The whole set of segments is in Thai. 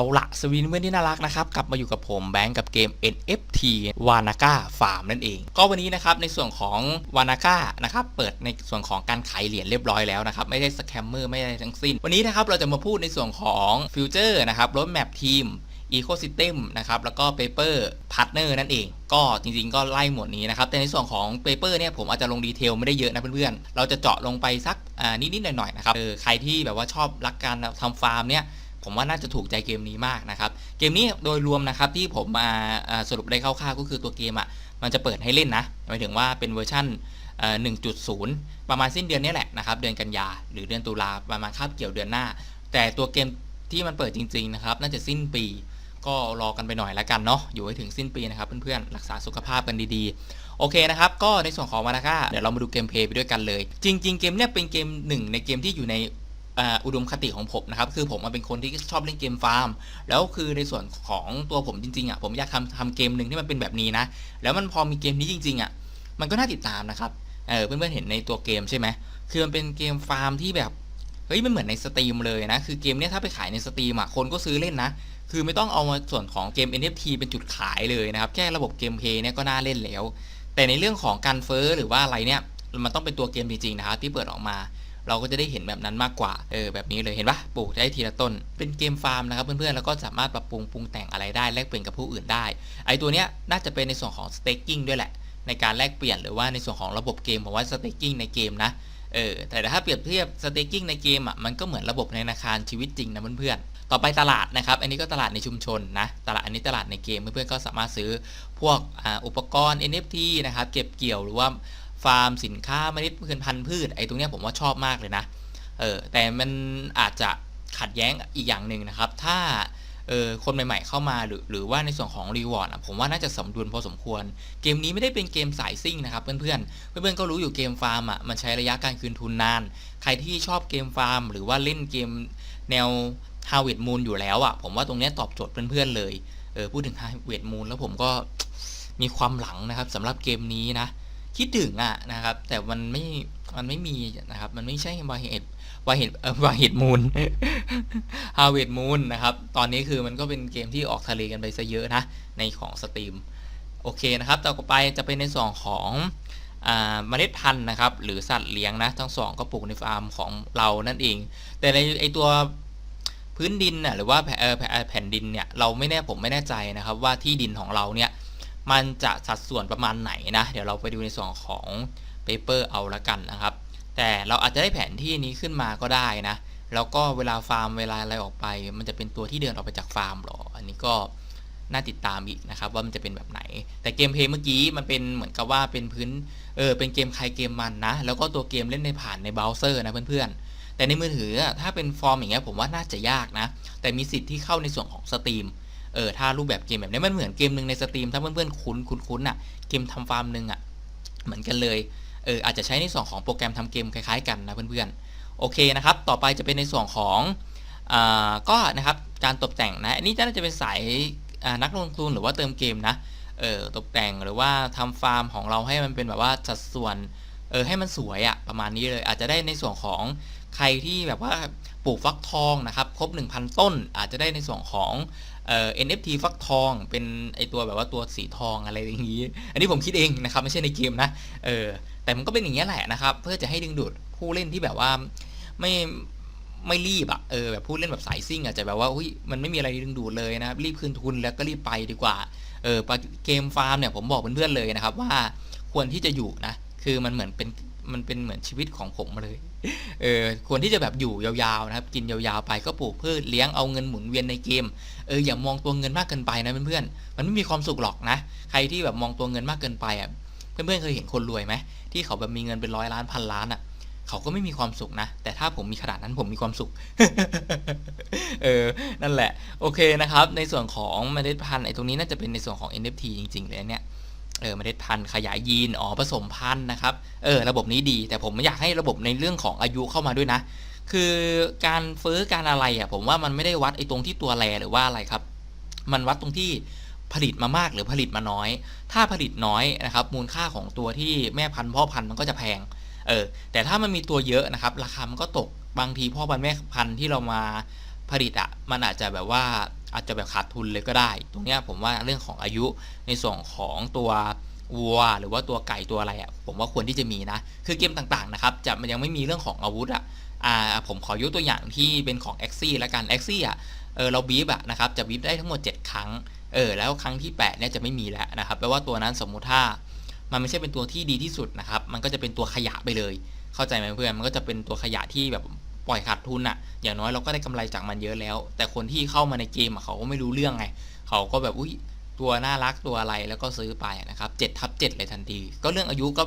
เอาละสวีนเพื่อนที่น่ารักนะครับกลับมาอยู่กับผมแบงก์กับเกม NFT w a n a g a Farm นั่นเอง ก็วันนี้นะครับในส่วนของ w a n a g a นะครับเปิดในส่วนของการขายเหรียญเรียบร้อยแล้วนะครับไม่ได้สแคมเมอร์ไม่ได้ทั้งสิ้น วันนี้นะครับเราจะมาพูดในส่วนของฟิวเจอร์นะครับรถแมพทีม Ecosystem นะครับแล้วก็ Paper Partner นั่นเอง ก็จริงๆก็ไล่หมวดนี้นะครับ แต่ในส่วนของ Paper เนี่ยผมอาจจะลงดีเทลไม่ได้เยอะนะเพื่อนๆ เราจะเจาะลงไปสักนิดๆหน่อยๆนะครับเออใครที่แบบว่าชอบรักการทำฟาร์มเนี่ย ผมว่าน่าจะถูกใจเกมนี้มากนะครับ เกมนี้โดยรวมนะครับที่ผมมาสรุปได้คร่าวๆก็คือตัวเกมอะมันจะเปิดให้เล่นนะหมายถึงว่าเป็นเวอร์ชัน1.0 ประมาณสิ้นเดือนนี้แหละนะครับ เดือนกันยาหรือเดือนตุลาประมาณคาบเกี่ยวเดือนหน้า แต่ตัวเกมที่มันเปิดจริงๆนะครับ น่าจะสิ้นปีก็รอกันไปหน่อยล้วกันเนาะอยู่ให้ถึงสิ้นปีนะครับเพื่อนๆรักษาสุขภาพกันดีๆ โอเคนะครับ ก็ในส่วนของมานาก้าเดี๋ยวเรามาดูเกมเพลย์ไปด้วยกันเลย จริง ๆ เกมเนี้ยเป็นเกมหนึ่งในเกมที่อยู่ใน อุดมคติของผมนะครับคือผมเป็นคนที่ชอบเล่นเกมฟาร์ม แล้วคือในส่วนของตัวผมจริงๆอะผมอยากทำทำเกมหนึ่งที่มันเป็นแบบนี้นะ แล้วมันพอมีเกมนี้จริงๆอะมันก็น่าติดตามนะครับเออเพื่อนๆเห็นในตัวเกมใช่ไหมคือมันเป็นเกมฟาร์มที่แบบเฮ้ยมันเหมือนในสตรีมเลยนะคือเกมเนี้ยถ้าไปขายในสตรีมอะคนก็ซื้อเล่นนะคือไม่ต้องเอามาส่วนของเกม NFT เป็นจุดขายเลยนะครับแค่ระบบเกมเพย์เนี่ยก็น่าเล่นแล้ว แต่ในเรื่องของการเฟอ้อหรือว่าอะไรเนี่ยมันต้องเป็นตัวเกมจริงๆนะครับที่เปิดออกมา เราก็จะได้เห็นแบบนั้นมากกว่าเออแบบนี้เลยเห็นปะปลูกได้ทีละต้น เป็นเกมฟาร์มนะครับเพื่อนๆแล้วก็สามารถปรับปรุงปรุงแต่งอะไรได้แลกเปลี่ยนกับผู้อื่นได้ไอตัวเนี้ยน่าจะเป็นในส่วนของ staking ด้วยแหละในการแลกเปลี่ยนหรือว่าในส่วนของระบบเกมผมว่า staking ในเกมนะเออแต่ถ้าเปรียบเทียบ staking ในเกมอะมันก็เหมือนระบบในธนาคารชีวิตจริงนะเพื่อนๆต่อไปตลาดนะครับ อันนี้ก็ตลาดในชุมชนนะตลาดอันนี้ตลาดในเกมเพื่อนๆก็สามารถซื้อพวกออุปกรณ์ NFT นะครับเก็บเกี่ยวหรือว่า ฟาร์มสินค้าเมล็ดพืชพันธุ์พืชไอ้ตรงเนี้ยผมว่าชอบมากเลยนะเออแต่มันอาจจะขัดแย้งอีกอย่างหนึ่งนะครับ ถ้าเออคนใหม่ๆเข้ามาหรือหรือว่าในส่วนของรีวอร์ดผมว่าน่าจะสมดุลพอสมควร เกมนี้ไม่ได้เป็นเกมสายซิ่งนะครับเพื่อนๆ เพื่อนๆก็รู้อยู่เกมฟาร์มอะมันใช้ระยะการคืนทุนนาน ใครที่ชอบเกมฟาร์ม หรือว่าเล่นเกมแนวฮาวเวิร์ดมูนอยู่แล้วอะผมว่าตรงนี้ตอบโจทย์เพื่อนๆเลยเออพูดถึงฮาวเวิร์ดมูนแล้วผมก็มีความหลังนะครับสำหรับเกมนี้นะ คิดถึงอะนะครับ แต่มันไม่มันไม่มีนะครับ มันไม่ใช่วาเหตุวาเหตุวาเหตุมูลฮาวเวดมูนนะครับ ตอนนี้คือมันก็เป็นเกมที่ออกทะเลกันไปซะเยอะนะ ในของสตรีมโอเคนะครับ ต่อไปจะเป็นในส่วนของเมล็ดพันธุ์นะครับ หรือสัตว์เลี้ยงนะ ทั้งสองก็ปลูกในฟาร์มของเรานั่นเอง แต่ในไอตัวพื้นดินน่ะหรือว่าแผ่นดินเนี่ย เราไม่แน่ผมไม่แน่ใจนะครับ ว่าที่ดินของเราเนี่ย มันจะสัดส่วนประมาณไหนนะ เดี๋ยวเราไปดูในส่วนของเปเปอร์เอาละกันนะครับ แต่เราอาจจะได้แผนที่นี้ขึ้นมาก็ได้นะ แล้วก็เวลาฟาร์มเวลาอะไรออกไป มันจะเป็นตัวที่เดินออกไปจากฟาร์มหรอ อันนี้ก็น่าติดตามอีกนะครับว่ามันจะเป็นแบบไหน แต่เกมเพย์เมื่อกี้มันเป็นเหมือนกับว่าเป็นพื้นเออเป็นเกมใครเกมมันนะ แล้วก็ตัวเกมเล่นในผ่านในเบราว์เซอร์นะเพื่อนๆ แต่ในมือถือถ้าเป็นฟอร์มอย่างเงี้ยผมว่าน่าจะยากนะ แต่มีสิทธิ์ที่เข้าในส่วนของสตรีม เออถ้ารูปแบบเกมแบบนี้มันเหมือนเกมหนึ่งในสตรีมถ้าเพื่อนๆคุ้นคุ้นๆอะเกมทำฟาร์มหนึ่งอะเหมือนกันเลยเอออาจจะใช้ในส่วนของโปรแกรมทำเกมคล้ายๆกันนะเพื่อนๆโอเคนะครับต่อไปจะเป็นในส่วนของอ่าก็นะครับการตกแต่งนะอันนี้น่าจะเป็นสายนักลงทุนหรือว่าเติมเกมนะเออตกแต่งหรือว่าทำฟาร์มของเราให้มันเป็นแบบว่าสัดส่วนเออให้มันสวยอะประมาณนี้เลย อาจจะได้ในส่วนของใครที่แบบว่าปลูกฟักทองนะครับครบ 1,000 ต้น อาจจะได้ในส่วนของ เอ่อ NFT ฟักทองเป็นไอตัวแบบว่าตัวสีทองอะไรอย่างนี้ อันนี้ผมคิดเองนะครับไม่ใช่ในเกมนะเออแต่มันก็เป็นอย่างนี้แหละนะครับ เพื่อจะให้ดึงดูดผู้เล่นที่แบบว่าไม่ไม่รีบอะเออแบบผู้เล่นแบบสายซิ่งอาจจะแบบว่าอุ้ยมันไม่มีอะไรดึงดูดเลยนะครับรีบคืนทุนแล้วก็รีบไปดีกว่าเออเกมฟาร์มเนี่ยผมบอกเพื่อนๆเลยนะครับว่าควรที่จะอยู่นะ คือมันเหมือนเป็นมันเป็นเหมือนชีวิตของผมเลย เออควรที่จะแบบอยู่ยาวๆนะครับ กินยาวๆไปก็ปลูกพืชเลี้ยงเอาเงินหมุนเวียนในเกม เอออย่ามองตัวเงินมากเกินไปนะเพื่อนๆ มันไม่มีความสุขหรอกนะ ใครที่แบบมองตัวเงินมากเกินไปอะ เพื่อนๆเคยเห็นคนรวยไหมที่เขาแบบมีเงินเป็นร้อยล้านพันล้านอะ เขาก็ไม่มีความสุขนะ แต่ถ้าผมมีขนาดนั้นผมมีความสุข เออ นั่นแหละ โอเคนะครับ ในส่วนของเมล็ดพันธุ์ไอ้ตรงนี้น่าจะเป็นในส่วนของ NFT จริงๆเลยเนี่ย เออเมล็ดพันธุ์ขยายยีนอ๋อผสมพันธุ์นะครับเออระบบนี้ดี แต่ผมอยากให้ระบบในเรื่องของอายุเข้ามาด้วยนะ คือการเฟื้อการอะไรอะผมว่ามันไม่ได้วัดไอ้ตรงที่ตัวแรหรือว่าอะไรครับ มันวัดตรงที่ผลิตมามากหรือผลิตมาน้อย ถ้าผลิตน้อยนะครับ มูลค่าของตัวที่แม่พันธุ์พ่อพันธุ์มันก็จะแพงเออแต่ถ้ามันมีตัวเยอะนะครับ ราคามันก็ตกบางทีพ่อพันธุ์แม่พันธุ์ที่เรามาผลิตอะมันอาจจะแบบว่า อาจจะแบบขาดทุนเลยก็ได้ ตรงนี้ผมว่าเรื่องของอายุในส่วนของตัววัวหรือว่าตัวไก่ตัวอะไรอะ่ะผมว่าควรที่จะมีนะ คือเกมต่างๆนะครับจะมันยังไม่มีเรื่องของอาวุธอะ่ะอ่าผมขอยกตัวอย่างที่เป็นของ a x ซี่ล้วกัน a x ซี่อะเออเราบีบอะนะครับจะบีบได้ทั้งหมด 7 ครั้งเออแล้วครั้งที่8เนี่ยจะไม่มีแล้วนะครับแปลว่าตัวนั้นสมมุติถ้ามันไม่ใช่เป็นตัวที่ดีที่สุดนะครับ มันก็จะเป็นตัวขยะไปเลย เข้าใจไหมเพื่อน มันก็จะเป็นตัวขยะที่แบบ ปล่อยขาดทุนอะอย่างน้อยเราก็ได้กำไรจากมันเยอะแล้ว แต่คนที่เข้ามาในเกมอะเขาก็ไม่รู้เรื่องไง เขาก็แบบอุ้ยตัวน่ารักตัวอะไรแล้วก็ซื้อไปนะครับ7ทับ7เลยทันที ก็เรื่องอายุก็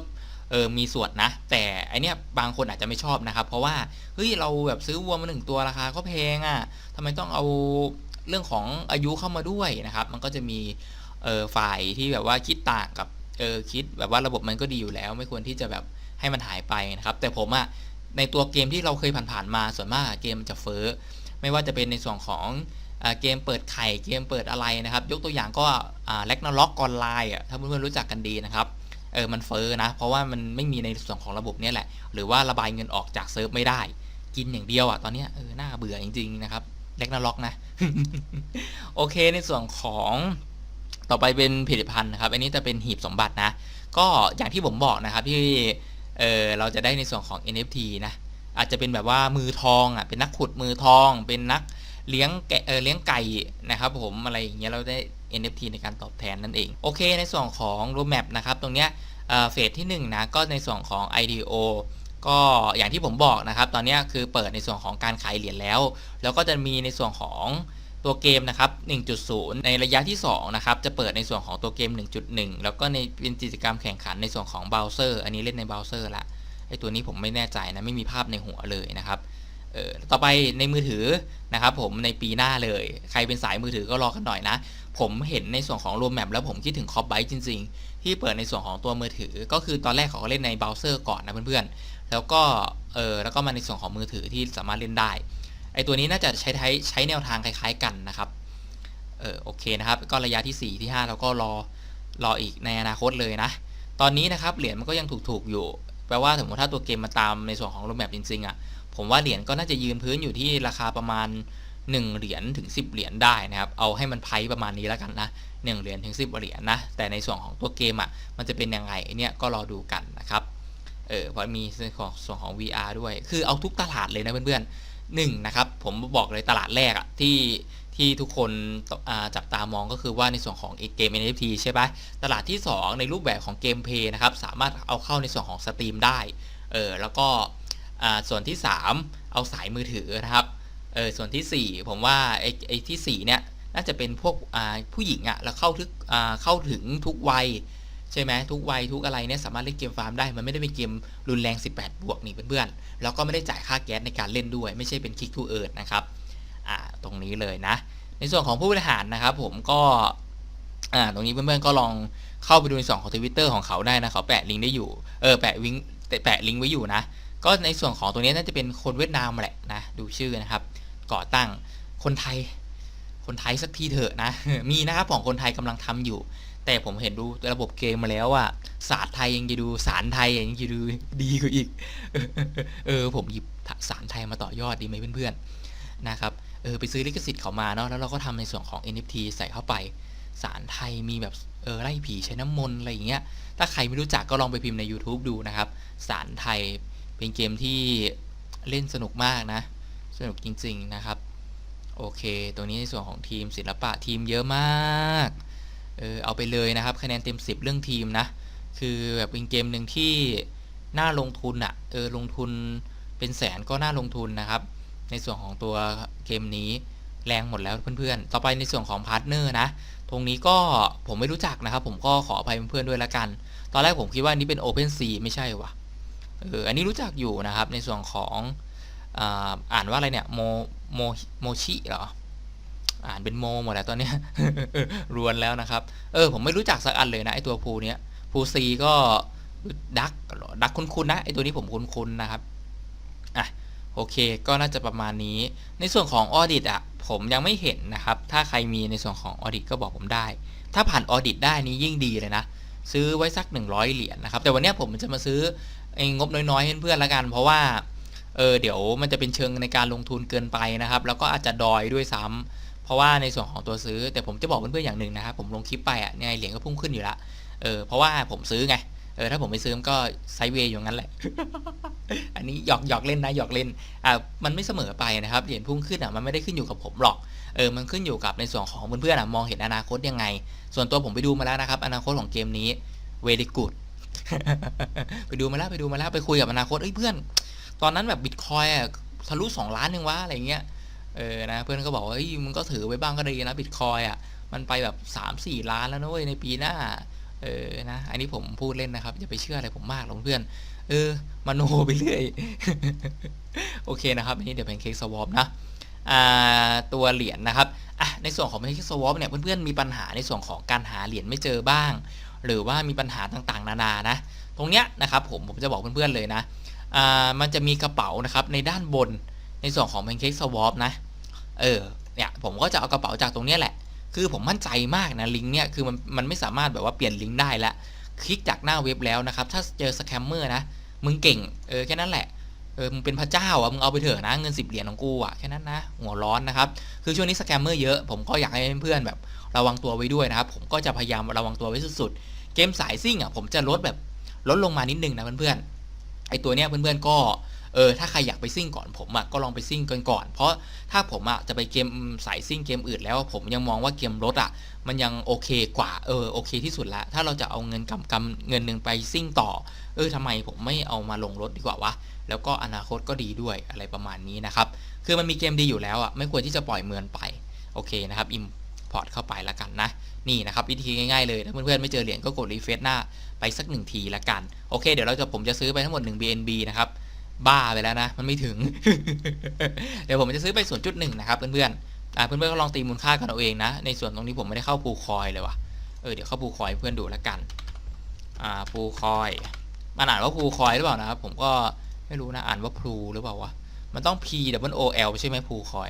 เออมีส่วนนะ แต่อันเนี้ยบางคนอาจจะไม่ชอบนะครับ เพราะว่าเฮ้ยเราแบบซื้อวัวมาหนึ่งตัวราคาก็แพงอะ่ะทำไมต้องเอาเรื่องของอายุเข้ามาด้วยนะครับ มันก็จะมีเออฝ่ายที่แบบว่าคิดต่างกับเออคิดแบบว่าระบบมันก็ดีอยู่แล้ว ไม่ควรที่จะแบบให้มันหายไปนะครับ แต่ผมอะ่ะ ในตัวเกมที่เราเคยผ่านๆมาส่วนมากเกมจะเฟ้อไม่ว่าจะเป็นในส่วนของเกมเปิดไข่เกมเปิดอะไรนะครับ ยกตัวอย่างก็แล็กนาล็อกออนไลน์อะถ้าเพื่อนๆรู้จักกันดีนะครับเออมันเฟอร์นะ เพราะว่ามันไม่มีในส่วนของระบบนี้แหละ หรือว่าระบายเงินออกจากเซิร์ฟไม่ได้ กินอย่างเดียวอะตอนนี้เออน่าเบื่อจริงๆนะครับเล็กนาล็อกนะ โอเคในส่วนของต่อไปเป็นผลิตภัณฑ์นะครับ อันนี้จะเป็นหีบสมบัตินะ ก็อย่างที่ผมบอกนะครับที่ เออเราจะได้ในส่วนของ NFT นะอาจจะเป็นแบบว่ามือทองอะเป็นนักขุดมือทอง เป็นนักเลี้ยงแกเออเลี้ยงไก่นะครับผมอะไรอย่างเงี้ยเราได้ NFT ในการตอบแทนนั่นเองโอเค ในส่วนของ roadmap นะครับตรงเนี้ยเฟสที่1นะก็ในส่วนของ IDO ก็อย่างที่ผมบอกนะครับ ตอนนี้คือเปิดในส่วนของการขายเหรียญแล้ว แล้วก็จะมีในส่วนของ ตัวเกมนะครับ 1.0 ในระยะที่2นะครับจะเปิดในส่วนของตัวเกม 1.1 แล้วก็ในเป็นกิจกรรมแข่งขันในส่วนของเบราว์เซอร์อันนี้เล่นในเบราว์เซอร์ละไอตัวนี้ผมไม่แน่ใจนะไม่มีภาพในหัวเลยนะครับเออต่อไปในมือถือนะครับผมในปีหน้าเลย ใครเป็นสายมือถือก็รอกันหน่อยนะ ผมเห็นในส่วนของรวมแมปแล้วผมคิดถึงคอปไบต์จริง ๆ ที่เปิดในส่วนของตัวมือถือ ก็คือตอนแรกเขาก็เล่นในเบราว์เซอร์ก่อนนะเพื่อนๆแล้วก็เออแล้วก็มาในส่วนของมือถือที่สามารถเล่นได้ ไอตัวนี้น่าจะใช้ใช้แนวทางคล้ายๆกันนะครับ เออโอเคนะครับ ก็ระยะที่ 4 ที่ 5 เราก็รอรออีกในอนาคตเลยนะ ตอนนี้นะครับเหรียญมันก็ยังถูกๆอยู่ แปลว่าสมมติถ้าตัวเกมมาตามในส่วนของรูปแบบจริงๆอะ่ะ ผมว่าเหรียญก็น่าจะยืนพื้นอยู่ที่ราคาประมาณ 1 เหรียญถึง 10 เหรียญได้นะครับ เอาให้มันไพ่ประมาณนี้แล้วกันนะ1เหรียญถึง 10 เหรียญนะ แต่ในส่วนของตัวเกมอะ่ะ มันจะเป็นยังไงเนี่ยก็รอดูกันนะครับ เออเพราะมีส่วนของส่วนของ VR ด้วย คือเอาทุกตลาดเลยนะเพื่อนๆ หนึ่งนะครับผมบอกเลยตลาดแรกอะที่ที่ทุกคนจับตามองก็คือว่าในส่วนของเกม NFT ใช่ปะตลาดที่ 2 ในรูปแบบของเกมเพย์นะครับสามารถเอาเข้าในส่วนของสตรีมได้เออแล้วก็ส่วนที่ 3 เอาสายมือถือนะครับเออส่วนที่ 4 ผมว่าไอ้ไอ้ที่4เนี่ยน่าจะเป็นพวกผู้หญิงอะ่ะแล้วเข้าถึงเข้าถึงทุกวัย ใช่ไหมทุกวัยทุกอะไรเนี่ยสามารถเล่นเกมฟาร์มได้มันไม่ได้เป็นเกมรุนแรง 18 บวกนี่เพื่อนๆแล้วก็ไม่ได้จ่ายค่าแก๊สในการเล่นด้วย ไม่ใช่เป็นคลิกทูเอิร์ดนะครับอ่าตรงนี้เลยนะ ในส่วนของผู้บริหารนะครับผมก็อ่าตรงนี้เพื่อนๆก็ลองเข้าไปดูในส่วนของทวิตเตอร์ของเขาได้นะเขาแปะลิงก์ได้อยู่เออแปะวิงแปะลิงก์ไว้อยู่นะก็ในส่วนของตัวนี้น่าจะเป็นคนเวียดนามแหละนะดูชื่อนะครับก่อตั้งคนไทย คนไทยสักทีเถอะนะ มีนะครับของคนไทยกำลังทำอยู่ แต่ผมเห็นดูระบบเกมมาแล้วว่าศาสตร์ไทยยังจะดูสารไทยยังจะดูดีกว่าอีก เออ ผมหยิบสารไทยมาต่อยอดดีไหมเพื่อนๆนะครับ เออไปซื้อลิขสิทธิ์เขามาเนาะแล้วเราก็ทำในส่วนของ NFT ใส่เข้าไปสารไทยมีแบบเออไล่ผีใช้น้ำมนต์อะไรอย่างเงี้ย ถ้าใครไม่รู้จักก็ลองไปพิมพ์ใน YouTube ดูนะครับ สารไทยเป็นเกมที่เล่นสนุกมากนะ สนุกจริง ๆนะครับ โอเค ตัวนี้ในส่วนของทีมศิลปะทีมเยอะมาก เออเอาไปเลยนะครับคะแนนเต็ม 10 เรื่องทีมนะ คือแบบเป็นเกมหนึ่งที่น่าลงทุนอะ่ะ เออลงทุนเป็นแสนก็น่าลงทุนนะครับ ในส่วนของตัวเกมนี้แรงหมดแล้วเพื่อนๆ ต่อไปในส่วนของพาร์ทเนอร์นะ ตรงนี้ก็ผมไม่รู้จักนะครับ ผมก็ขออภัยเพื่อนๆด้วยละกัน ตอนแรกผมคิดว่านี้เป็น Open Sea ไม่ใช่วะเอออันนี้รู้จักอยู่นะครับในส่วนของอ่านว่าอะไรเนี่ยโม โมโมชิเหรอ อ่านเป็นโมหมดแล้วตอนนี้รวนแล้วนะครับ เออ ผมไม่รู้จักสักอันเลยนะไอตัวภูเนี้ยภูซีก็ดักดักคุ้นๆนะไอตัวนี้ผมคุ้นๆนะครับอะโอเค ก็น่าจะประมาณนี้ ในส่วนของออดิตอะ ผมยังไม่เห็นนะครับ ถ้าใครมีในส่วนของออดิตก็บอกผมได้ ถ้าผ่านออดิตได้นี้ยิ่งดีเลยนะ ซื้อไว้สัก 100 เหรียญนะครับ แต่วันนี้ผมจะมาซื้อเองงบน้อยๆให้เพื่อนละกัน เพราะว่า เออเดี๋ยวมันจะเป็นเชิงในการลงทุนเกินไปนะครับ แล้วก็อาจจะดอยด้วยซ้ำเพราะว่าในส่วนของตัวซื้อ แต่ผมจะบอกเพื่อนๆอย่างหนึ่งนะครับผมลงคลิปไปอะเนี่ยเหรียญก็พุ่งขึ้นอยู่ละเออเพราะว่าผมซื้อไงเออถ้าผมไม่ซื้อมันก็ไซเวย์อยู่งั้นแหละ อันนี้หยอกหยอกเล่นนะหยอกเล่นอ่ามันไม่เสมอไปนะครับเหรียญพุ่งขึ้นอะมันไม่ได้ขึ้นอยู่กับผมหรอกเออมันขึ้นอยู่กับในส่วนของเพื่อนๆอะมองเห็นอนาคตยังไง ส่วนตัวผมไปดูมาแล้วนะครับ อนาคตของเกมนี้ very good ไปดูมาแล้วไปดูมาแล้วไปคุยกับอนาคตเอ้ยเพื่อน ตอนนั้นแบบบิตคอยอะทะลุสองล้านยังวะอะไรเงี้ยเออนะเพื่อนก็บอกว่าเฮ้ยมึงก็ถือไว้บ้างก็ดีนะบิตคอยอะมันไปแบบสามสี่ล้านแล้วนะเว้ยในปีหน้าเออนะอันนี้ผมพูดเล่นนะครับอย่าไปเชื่ออะไรผมมากหรอกเพื่อนเออมโนไปเรื่อยโอเคนะครับอันนี้เดี๋ยวเป็นเค้กสวอปนะอ่าตัวเหรียญนะครับอะในส่วนของเป็นเค้กสวอปเนี่ยเพื่อนๆมีปัญหาในส่วนของการหาเหรียญไม่เจอบ้าง หรือว่ามีปัญหาต่างๆ นานานะ ตรงเนี้ยนะครับผมผมจะบอกเพื่อนๆเลยนะ มันจะมีกระเป๋านะครับในด้านบนในส่วนของ Pancake Swap นะ เออ เนี่ยผมก็จะเอากระเป๋าจากตรงนี้แหละ คือผมมั่นใจมากนะลิงก์เนี่ยคือมันมันไม่สามารถแบบว่าเปลี่ยนลิงก์ได้ละคลิกจากหน้าเว็บแล้วนะครับ ถ้าเจอสแคมเมอร์นะ มึงเก่ง เออแค่นั้นแหละ เออ มึงเป็นพระเจ้าอะ มึงเอาไปเถอะนะ เงินสิบเหรียญของกูอะแค่นั้นนะ หัวร้อนนะครับ คือช่วงนี้สแกมเมอร์เยอะ ผมก็อยากให้เพื่อนๆแบบระวังตัวไว้ด้วยนะครับ ผมก็จะพยายามระวังตัวไว้สุดๆ เกมสายซิ่งอะผมจะลดแบบลดลงมานิดนึงนะเพื่อนๆ ไอตัวเนี้ยเพื่อนๆก็เออถ้าใครอยากไปซิ่งก่อนผมอะก็ลองไปซิ่งกันก่อน เพราะถ้าผมอะจะไปเกมสายซิ่งเกมอื่นแล้ว ผมยังมองว่าเกมรถอะ มันยังโอเคกว่าเออโอเคที่สุดละถ้าเราจะเอาเงินกำกำเงินหนึ่งไปซิ่งต่อ เออทำไมผมไม่เอามาลงรถดีกว่าวะแล้วก็อนาคตก็ดีด้วยอะไรประมาณนี้นะครับคือมันมีเกมดีอยู่แล้วอะไม่ควรที่จะปล่อยเมือนไปโอเคนะครับอิม พอร์ตเข้าไปแล้วกันนะ นี่นะครับวิธีง่ายๆเลย ถ้าเพื่อนๆไม่เจอเหรียญก็กดรีเฟซหน้าไปสักหนึ่งทีละกัน โอเค เดี๋ยวเราจะผมจะซื้อไปทั้งหมด 1 BNB นะครับ บ้าไปแล้วนะ มันไม่ถึง เดี๋ยวผมจะซื้อไป 0.1 นะครับเพื่อนๆอ่าเพื่อนๆก็ลองตีมูลค่ากันเอาเองนะ ในส่วนตรงนี้ผมไม่ได้เข้าปูคอยเลยว่ะ เออเดี๋ยวเข้าปูคอยเพื่อนดูแล้วกัน อ่าปูคอยมันอ่านว่าพูคอยหรือเปล่านะครับ ผมก็ไม่รู้นะอ่านว่าพลูหรือเปล่าวะมันต้อง P W O L ใช่ไหมพูคอย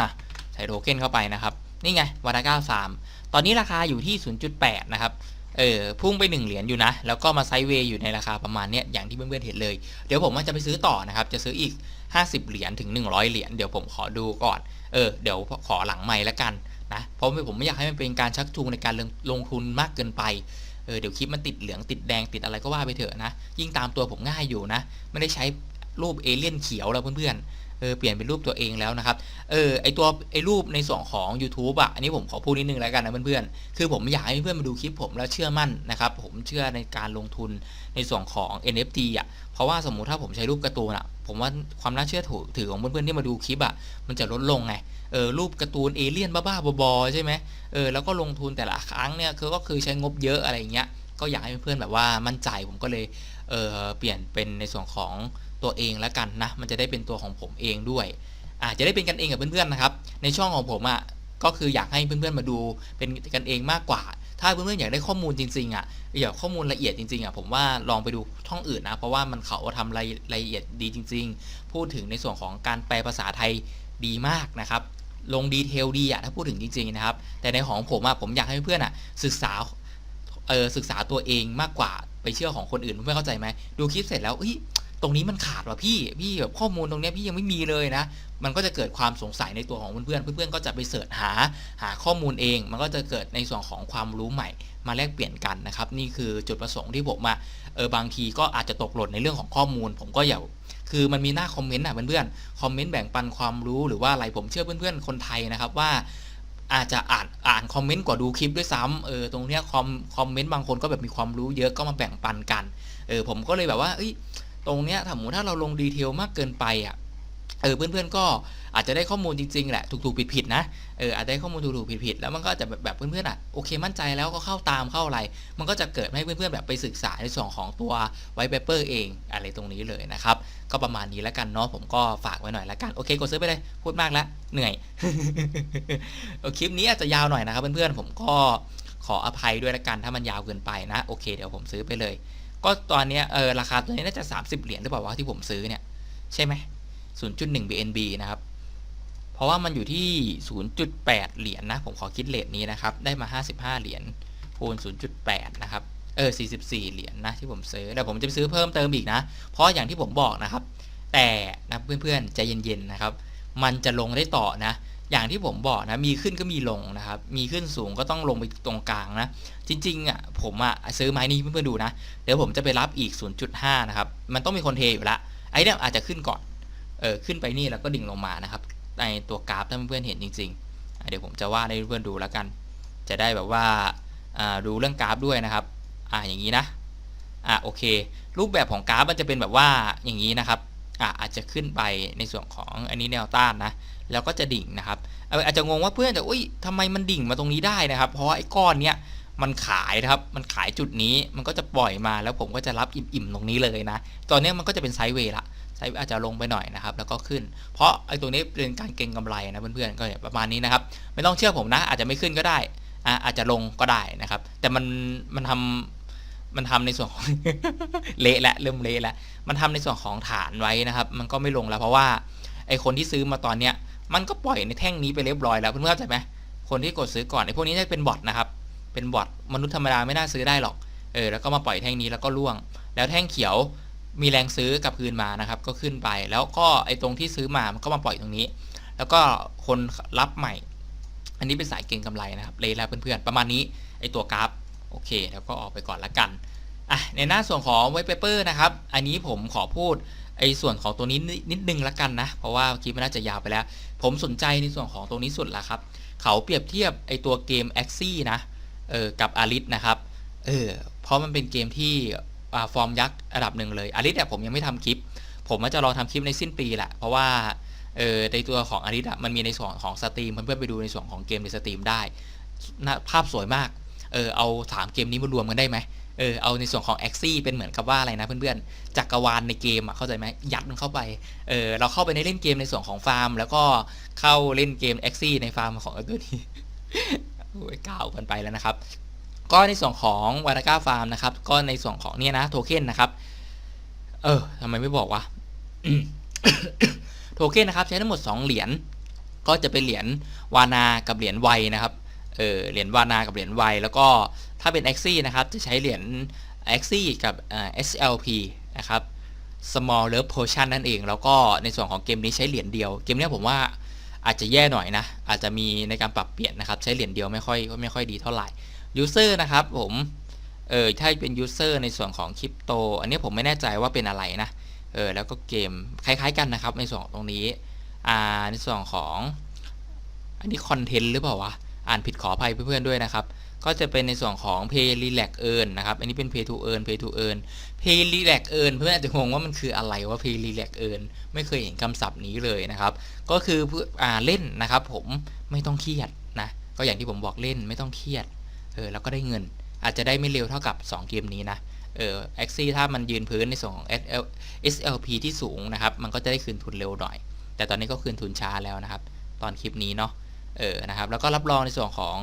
อะใส่โทเค็นเข้าไปนะครับ นี่ไงวานาก้าสามตอนนี้ราคาอยู่ที่ 0.8 นะครับ เออพุ่งไป 1 เหรียญอยู่นะ แล้วก็มาไซด์เวย์อยู่ในราคาประมาณเนี้ยอย่างที่เพื่อนๆเห็นเลย เดี๋ยวผมจะไปซื้อต่อนะครับ จะซื้ออีก 50 เหรียญถึง 100 เหรียญ เดี๋ยวผมขอดูก่อน เออ เดี๋ยวขอหลังใหม่แล้วกันนะ เพราะผมไม่อยากให้มันเป็นการชักจูงในการลงลงทุนมากเกินไป เออ เดี๋ยวคลิปมันติดเหลืองติดแดงติดอะไรก็ว่าไปเถอะนะ ยิ่งตามตัวผมง่ายอยู่นะ ไม่ได้ใช้รูปเอเลี่ยนเขียวแล้วเพื่อนๆ เออเปลี่ยนเป็นรูปตัวเองแล้วนะครับ เออไอตัวไอรูปในส่วนของ YouTube อะ อันนี้ผมขอพูดนิดนึงแล้วกันนะเพื่อนๆ คือผมอยากให้เพื่อนมาดูคลิปผมแล้วเชื่อมั่นนะครับ ผมเชื่อในการลงทุนในส่วนของ NFT อะ เพราะว่าสมมุติถ้าผมใช้รูปการ์ตูนอะ ผมว่าความน่าเชื่อถือของเพื่อนๆที่มาดูคลิปอะ มันจะลดลงไง เออรูปการ์ตูนเอเลี่ยนบ้าๆบอๆใช่ไหมเออแล้วก็ลงทุนแต่ละครั้งเนี่ยคือก็คือใช้งบเยอะอะไรอย่างเงี้ย ก็อยากให้เพื่อนๆแบบว่ามั่นใจผมก็เลย เออเปลี่ยนเป็นในส่วนของ ตัวเองแล้วกันนะ มันจะได้เป็นตัวของผมเองด้วยอาจจะได้เป็นกันเองกับเพื่อนๆนะครับ ในช่องของผมอะ่ะก็คืออยากให้เพื่อนๆมาดูเป็นกันเองมากกว่า ถ้าเพื่อนๆอยากได้ข้อมูลจริงๆอะ่ะอยากข้อมูลละเอียดจริงๆอะ่ะผมว่าลองไปดูช่องอื่นนะ เพราะว่ามันเขาทำรายรายละเอียดดีจริง ๆ พูดถึงในส่วนของการแปลภาษาไทยดีมากนะครับ ลงดีเทลดีอะถ้าพูดถึงจริงๆนะครับ แต่ในของผมอะผมอยากให้เพื่อนๆอะศึกษาเออศึกษาตัวเองมากกว่าไปเชื่อของคนอื่นไม่เข้าใจไหมดูคลิปเสร็จแล้วเฮ้ย ตรงนี้มันขาดว่ะพี่พี่แบบข้อมูลตรงนี้พี่ยังไม่มีเลยนะ มันก็จะเกิดความสงสัยในตัวของเพื่อนๆเพื่อนๆก็จะไปเสิร์ชหาหาข้อมูลเอง มันก็จะเกิดในส่วนของความรู้ใหม่ มาแลกเปลี่ยนกันนะครับ นี่คือจุดประสงค์ที่ผมมาเออบางทีก็อาจจะตกหล่นในเรื่องของข้อมูล ผมก็อย่าคือมันมีหน้าคอมเมนต์อะเพื่อนๆคอมเมนต์แบ่งปันความรู้หรือว่าอะไรผมเชื่อเพื่อนๆคนไทยนะครับว่าอาจจะอ่านอ่านคอมเมนต์กว่าดูคลิปด้วยซ้ำเออตรงเนี้ยคอมคอมเมนต์บางคนก็แบบมีความรู้เยอะก็มาแบ่งปันกันเออผมก็เลยแบบว่าเอ้ย ตรงเนี้ยถ้าสมมติถ้าเราลงดีเทลมากเกินไปอะเออเพื่อนๆก็อาจจะได้ข้อมูลจริงๆแหละถูกๆผิดๆนะเอออาจจะได้ข้อมูลถูกๆผิดๆแล้วมันก็จะแบบแบบเพื่อนๆอะโอเคมั่นใจแล้วก็เข้าตามเข้าอะไร มันก็จะเกิดให้เพื่อนๆแบบไปศึกษาในส่วนของตัวไวท์เปเปอร์เองอะไรตรงนี้เลยนะครับ ก็ประมาณนี้แล้วกันเนาะผมก็ฝากไว้หน่อยแล้วกันโอเคกดซื้อไปเลยพูดมากแล้วเหนื่อยคลิปนี้อาจจะยาวหน่อยนะครับเพื่อนๆผมก็ขออภัยด้วยละกันถ้ามันยาวเกินไปนะโอเคเดี๋ยวผมซื้อไปเลย ก็ตอนนี้เออราคาตัวนี้น่าจะ 30 เหรียญหรือเปล่าวะที่ผมซื้อเนี่ย ใช่ไหม0.1 BNB นะครับ เพราะว่ามันอยู่ที่ 0.8 เหรียญนะ ผมขอคิดเลทนี้นะครับ ได้มา 55 เหรียญคูณ 0.8 นะครับ เออ 44 เหรียญนะที่ผมซื้อแต่ผมจะไปซื้อเพิ่มเติมอีกนะ เพราะอย่างที่ผมบอกนะครับ แต่นะเพื่อนๆใจเย็นๆนะครับ มันจะลงได้ต่อนะ อย่างที่ผมบอกนะมีขึ้นก็มีลงนะครับ มีขึ้นสูงก็ต้องลงไปตรงกลางนะ จริงๆอะผมอะซื้อไม้นี้เพื่อนๆดูนะ เดี๋ยวผมจะไปรับอีก 0.5 นะครับ มันต้องมีคนเทอยู่ละไอ้เนี่ยอาจจะขึ้นก่อนเออขึ้นไปนี่แล้วก็ดิ่งลงมานะครับในตัวกราฟถ้าเพื่อนๆเห็นจริงๆ เดี๋ยวผมจะวาดให้เพื่อนๆดูแล้วกัน จะได้แบบว่าอ่าดูเรื่องกราฟด้วยนะครับอ่าอย่างนี้นะอะโอเค รูปแบบของกราฟมันจะเป็นแบบว่าอย่างนี้นะครับอะอาจจะขึ้นไปในส่วนของอันนี้แนวต้านนะ แล้วก็จะดิ่งนะครับอาจจะงงว่าเพื่อนแต่อุ้ยทำไมมันดิ่งมาตรงนี้ได้นะครับ เพราะไอ้ก้อนเนี้ยมันขายนะครับมันขายจุดนี้มันก็จะปล่อยมาแล้วผมก็จะรับอิ่มๆตรงนี้เลยนะ ตอนนี้มันก็จะเป็นไซด์เวย์ละไซด์อาจจะลงไปหน่อยนะครับ แล้วก็ขึ้น เพราะไอ้ตัวนี้เป็นการเก็งกำไรนะเพื่อนๆก็ประมาณนี้นะครับ ไม่ต้องเชื่อผมนะ อาจจะไม่ขึ้นก็ได้อะอาจจะลงก็ได้นะครับ แต่มันมันทำมันทำในส่วนของเละและเริ่มเละแล้วมันทำในส่วนของฐานไว้นะครับ มันก็ไม่ลงแล้วเพราะว่าไอคนที่ซื้อมาตอนเนี้ย มันก็ปล่อยในแท่งนี้ไปเรียบร้อยแล้วเพื่อนๆเข้าใจไหมคนที่กดซื้อก่อนไอ้พวกนี้จะเป็นบอทนะครับ เป็นบอทมนุษย์ธรรมดาไม่น่าซื้อได้หรอก เออ แล้วก็มาปล่อยแท่งนี้แล้วก็ล่วง แล้วแท่งเขียวมีแรงซื้อกลับคืนมานะครับ ก็ขึ้นไป แล้วก็ไอ้ตรงที่ซื้อมา มันก็มาปล่อยตรงนี้ แล้วก็คนรับใหม่ อันนี้เป็นสายเก็งกำไรนะครับ เลยแล้วเพื่อนๆ ประมาณนี้ ไอ้ตัวกราฟ โอเค แล้วก็ออกไปก่อนละกัน อะ ในหน้าส่วนของไวเปเปอร์นะครับ อันนี้ผมขอพูด ไอ้ส่วนของตัวนี้นิดนิดนึงละกันนะ เพราะว่าคลิปมันน่าจะยาวไปแล้ว ผมสนใจในส่วนของตรงนี้สุดละครับ เขาเปรียบเทียบไอ้ตัวเกม a x ซี่นะเออกับอาริสนะครับเออเพราะมันเป็นเกมที่ฟอร์มยักษ์ระดับหนึ่งเลยอาริสเนี่ยผมยังไม่ทำคลิป ผมว่าจะรอทำคลิปในสิ้นปีแหละเพราะว่าเออในตัวของอาริสอะมันมีในส่วนของสตรีมเพื่อนๆไปดูในส่วนของเกมในสตรีมได้ภาพสวยมากเออเอาสามเกมนี้มารวมกันได้ไหม เออเอาในส่วนของ a x ซี่เป็นเหมือนกับว่าอะไรนะเพื่อนๆจักรวาลในเกมอะเข้าใจไหมยัดมันเข้าไปเออเราเข้าไปในเล่นเกมในส่วนของฟาร์ม แล้วก็เข้าเล่นเกม a x ซี่ในฟาร์มของตัวนี้โอ้ยก้าวกันไปแล้วนะครับ ก็ในส่วนของวานาก้าฟาร์มนะครับ ก็ในส่วนของเนี่ยนะโทเค็นนะครับ เออทำไมไม่บอกวะโทเค็นนะครับ ใช้ทั้งหมด 2 เหรียญก็จะเป็นเหรียญวานากับเหรียญไวนะครับ เออเหรียญวานากับเหรียญไวแล้วก็ถ้าเป็น a x ซี่นะครับจะใช้เหรียญ a x ซี่กับ SLP นะครับ small love potion นั่นเอง แล้วก็ในส่วนของเกมนี้ใช้เหรียญเดียว เกมนี้ผมว่าอาจจะแย่หน่อยนะ อาจจะมีในการปรับเปลี่ยนนะครับ ใช้เหรียญเดียวไม่ค่อยไม่ค่อยดีเท่าไหร่ user นะครับผมเออถ้าเป็น user ในส่วนของคริปโตอันนี้ผมไม่แน่ใจว่าเป็นอะไรนะเออแล้วก็เกมคล้ายๆกันนะครับในส่วนตรงนี้อ่าในส่วนของอันนี้คอนเทนต์หรือเปล่าวะ อ่านผิดขออภัยเพื่อนๆด้วยนะครับ ก็จะเป็นในส่วนของ pay relax earn นะครับ อันนี้เป็น pay to earn pay to earn pay relax earn เพื่อนอาจจะงงว่ามันคืออะไรว่า pay relax earn ไม่เคยเห็นคำศัพท์นี้เลยนะครับ ก็คืออ่าเล่นนะครับผมไม่ต้องเครียดนะ ก็อย่างที่ผมบอกเล่นไม่ต้องเครียด เออแล้วก็ได้เงิน อาจจะได้ไม่เร็วเท่ากับ 2 เกมนี้นะเออ a x ซี่ถ้ามันยืนพื้นในส่วนของ SL SLP ที่สูงนะครับ มันก็จะได้คืนทุนเร็วหน่อย แต่ตอนนี้ก็คืนทุนช้าแล้วนะครับ ตอนคลิปนี้เนาะ เออนะครับแล้วก็รับรองในส่วนของ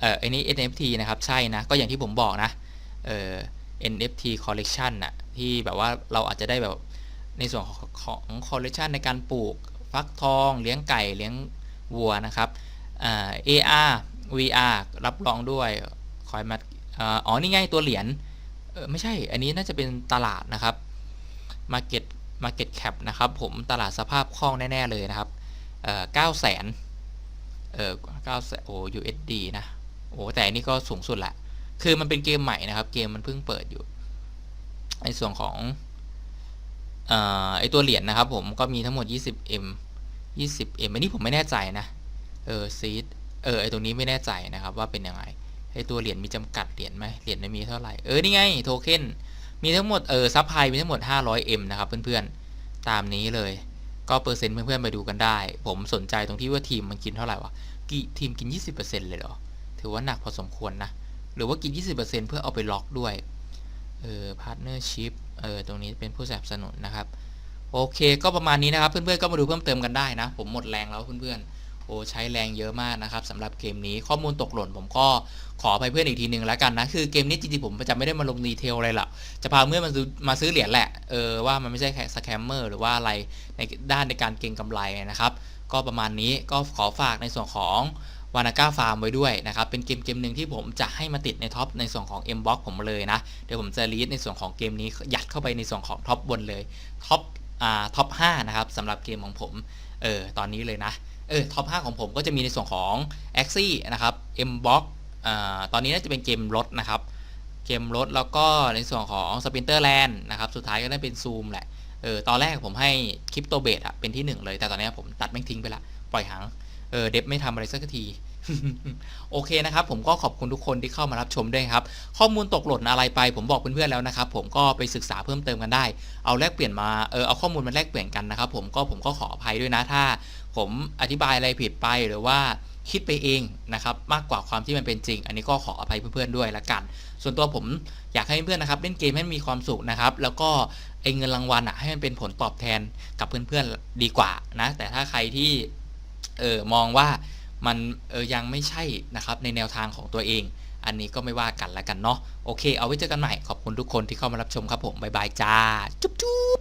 เออไอ้นี้ NFT นะครับใช่นะก็อย่างที่ผมบอกนะเออ NFT collection น่ะที่แบบว่าเราอาจจะได้แบบในส่วนของ collection ในการปลูกฟักทองเลี้ยงไก่เลี้ยงวัวนะครับอ่า AR VR รับรองด้วยคอยมาอ๋อนี่ไงตัวเหรียญเออไม่ใช่อันนี้น่าจะเป็นตลาดนะครับ Market Market Cap นะครับผมตลาดสภาพคล่องแน่ ๆ เลยนะครับเอ่อ9 0 0 0 0 เออ9แสนโอ้ USD นะ โอ้แต่อันนี้ก็สูงสุดละ คือมันเป็นเกมใหม่นะครับ เกมมันเพิ่งเปิดอยู่ ในส่วนของออไอตัวเหรียญนะครับผมก็มีทั้งหมด 20M 20M อันนี้ผมไม่แน่ใจนะ เออซีดเออไอตรงนี้ไม่แน่ใจนะครับว่าเป็นยังไง ไอตัวเหรียญมีจำกัดเหรียญไหมเหรียญมีเท่าไหร่ เออ นี่ไงโทเค็น มีทั้งหมด เออซับไพมีทั้งหมด 500M นะครับเพื่อนๆ ตามนี้เลย ก็เปอร์เซ็นต์เพื่อนๆไปดูกันได้ ผมสนใจตรงที่ว่าทีมมันกินเท่าไหร่วะกี่ทีมกิน 20%เลยเหรอ ถือว่าหนักพอสมควรนะ หรือว่ากิน 20%เพื่อเอาไปล็อกด้วย เออพาร์ทเนอร์ชิพเออตรงนี้เป็นผู้สนับสนุนนะครับ โอเค ก็ประมาณนี้นะครับ เพื่อนๆก็มาดูเพิ่มเติมกันได้นะ ผมหมดแรงแล้วเพื่อนๆ โอ้ใช้แรงเยอะมากนะครับสำหรับเกมนี้ข้อมูลตกหล่นผมก็ขอไปเพื่อนอีกทีหนึ่งแล้วกันนะ คือเกมนี้จริงๆผมจะไม่ได้มาลงดีเทลอะไรหรอกจะพาเพื่อนมาซื้อมาซื้อเหรียญแหละเออว่ามันไม่ใช่แค่สแคมเมอร์หรือว่าอะไรในด้านในการเก็งกำไรนะครับ ก็ประมาณนี้ก็ขอฝากในส่วนของวานาก้าฟาร์มไว้ด้วยนะครับ เป็นเกมเกมหนึ่งที่ผมจะให้มาติดในท็อปในส่วนของ M Box ผมเลยนะ เดี๋ยวผมจะรีดในส่วนของเกมนี้ยัดเข้าไปในส่วนของท็อปบนเลยท็อปอ่าท็อป5นะครับสำหรับเกมของผมเออตอนนี้เลยนะ เออท็อป 5 ของผมก็จะมีในส่วนของ a x i นะครับ M Box อ่าตอนนี้น่าจะเป็นเกมรถนะครับ เกมรถแล้วก็ในส่วนของ Splinter Land นะครับ สุดท้ายก็ได้เป็นซูมแหละ เออ ตอนแรกผมให้คริปโตเบสอะเป็นที่หนึ่งเลย แต่ตอนนี้ผมตัดแม่งทิ้งไปละ ปล่อยหาง เออ เดฟไม่ทำอะไรสักที โอเคนะครับ ผมก็ขอบคุณทุกคนที่เข้ามารับชมด้วยครับ ข้อมูลตกหล่นอะไรไป ผมบอกเพื่อนๆแล้วนะครับ ผมก็ไปศึกษาเพิ่มเติมกันได้ เอาแลกเปลี่ยนมา เออ เอาข้อมูลมาแลกเปลี่ยนกันนะครับ ผมก็ผมก็ขออภัยด้วยนะถ้า ผมอธิบายอะไรผิดไปหรือว่าคิดไปเองนะครับมากกว่าความที่มันเป็นจริง อันนี้ก็ขออภัยเพื่อนๆด้วยละกัน ส่วนตัวผมอยากให้เพื่อนๆนะครับเล่นเกมให้มีความสุขนะครับ แล้วก็ไอ้เงินรางวัลอะให้มันเป็นผลตอบแทนกับเพื่อนๆดีกว่านะแต่ถ้าใครที่เออมองว่ามันเออยังไม่ใช่นะครับในแนวทางของตัวเอง อันนี้ก็ไม่ว่ากันละกันเนาะโอเค เอาไว้เจอกันใหม่ขอบคุณทุกคนที่เข้ามารับชมครับผมบ๊ายบายจ้าจุ๊บจุ๊บ